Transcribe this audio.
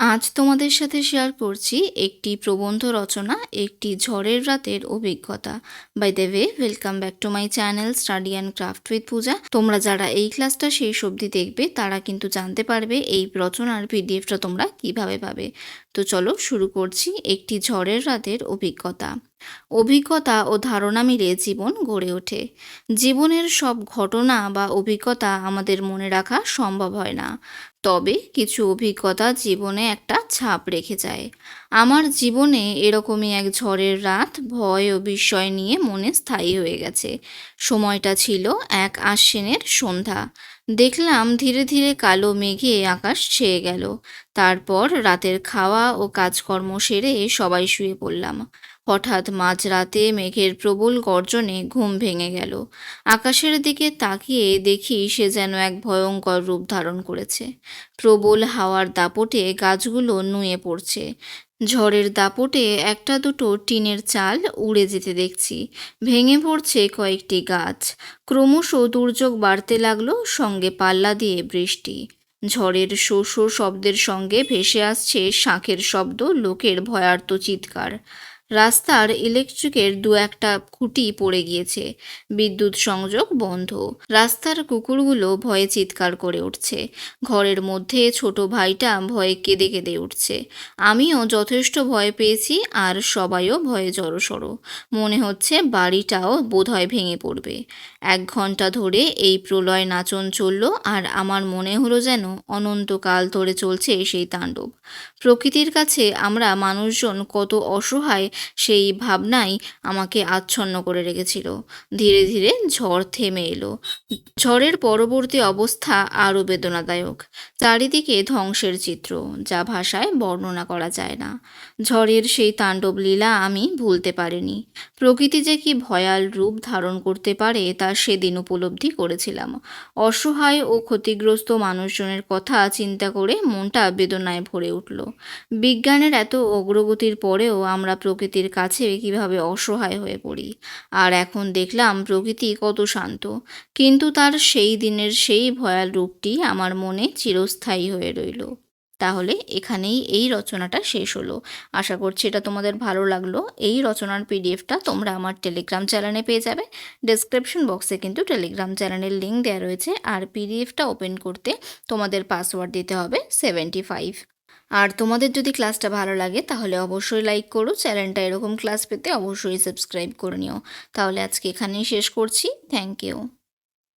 আজ তোমাদের সাথে শেয়ার করছি একটি প্রবন্ধ রচনা, একটি ঝড়ের রাতের অভিজ্ঞতা। By the way welcome back to my channel study and craft with Puja তোমরা যারা এই ক্লাসটা শেষ অবধি দেখবে, তারা কিন্তু জানতে পারবে এই রচনার পিডিএফটা তোমরা কীভাবে পাবে। তো চলো শুরু করছি একটি ঝড়ের রাতের অভিজ্ঞতা। অভিজ্ঞতা ও ধারণা মিলে জীবন গড়ে ওঠে। জীবনের সব ঘটনা বা অভিজ্ঞতা আমাদের মনে রাখা সম্ভব হয় না। তবে কিছু অভিজ্ঞতা জীবনে একটা ছাপ রেখে যায়। আমার জীবনে এরকমই এক ঝড়ের রাত ভয় ও বিস্ময় নিয়ে মনে স্থায়ী হয়ে গেছে। সময়টা ছিল এক আশ্বিনের সন্ধ্যা। দেখলাম ধীরে ধীরে কালো মেঘে আকাশ ছেয়ে গেল। তারপর রাতের খাওয়া ও কাজকর্ম সেরে সবাই শুয়ে পড়লাম। হঠাৎ মাঝরাতে মেঘের প্রবল গর্জনে ঘুম ভেঙে গেল। আকাশের দিকে তাকিয়ে দেখি সে যেন এক ভয়ঙ্কর রূপ ধারণ করেছে। প্রবল হাওয়ার দাপটে গাছগুলো নুয়ে পড়ছে। ঝড়ের দাপটে একটা দুটো টিনের চাল উড়ে যেতে দেখছি। ভেঙে পড়ছে কয়েকটি গাছ। ক্রমশ দুর্যোগ বাড়তে লাগল, সঙ্গে পাল্লা দিয়ে বৃষ্টি। ঝড়ের শো শো শব্দের সঙ্গে ভেসে আসছে শাঁখের শব্দ, লোকের ভয়ার্ত চিৎকার। রাস্তার ইলেকট্রিকের দু একটা খুঁটি পড়ে গিয়েছে। বিদ্যুৎ সংযোগ বন্ধ। রাস্তার কুকুরগুলো ভয়ে চিৎকার করে উঠছে। ঘরের মধ্যে ছোট ভাইটা ভয়ে কেঁদে কেঁদে উঠছে। আমিও যথেষ্ট ভয় পেয়েছি আর সবাইও ভয়ে জড়সড়। মনে হচ্ছে বাড়িটাও বোধহয় ভেঙে পড়বে। এক ঘণ্টা ধরে এই প্রলয় নাচন চলল আর আমার মনে হলো যেন অনন্তকাল ধরে চলছে সেই তাণ্ডব। প্রকৃতির কাছে আমরা মানুষজন কত অসহায় সেই ভাবনাই আমাকে আচ্ছন্ন করে রেখেছিল। ধীরে ধীরে ঝড় থেমে এলো। ঝড়ের পরবর্তী অবস্থা আরও বেদনাদায়ক। চারিদিকে ধ্বংসের চিত্র, যা ভাষায় বর্ণনা করা যায় না। ঝড়ের সেই তাণ্ডব লীলা আমি ভুলতে পারিনি। প্রকৃতি যে কি ভয়াল রূপ ধারণ করতে পারে, তা সেদিন উপলব্ধি করেছিলাম। অসহায় ও ক্ষতিগ্রস্ত মানুষজনের কথা চিন্তা করে মনটা বেদনায় ভরে উঠল। বিজ্ঞানের এত অগ্রগতির পরেও আমরা প্রকৃতির কাছে কীভাবে অসহায় হয়ে পড়ি। আর এখন দেখলাম প্রকৃতি কত শান্ত। কিন্তু তার সেই দিনের সেই ভয়াল রূপটি আমার মনে চিরস্থায়ী হয়ে রইল। তাহলে এখানেই এই রচনাটা শেষ হলো। আশা করছি এটা তোমাদের ভালো লাগল। এই রচনার পিডিএফটা তোমরা আমার টেলিগ্রাম চ্যানেলে পেয়ে যাবে। ডেসক্রিপশন বক্সে কিন্তু টেলিগ্রাম চ্যানেলের লিঙ্ক দেওয়া রয়েছে। আর পিডিএফটা ওপেন করতে তোমাদের পাসওয়ার্ড দিতে হবে সেভেন্টি ফাইভ আর তোমাদের যদি ক্লাসটা ভালো লাগে, তাহলে অবশ্যই লাইক করো চ্যানেলটা এরকম ক্লাস পেতে অবশ্যই সাবস্ক্রাইব করে নিও। তাহলে আজকে এখানেই শেষ করছি। Thank you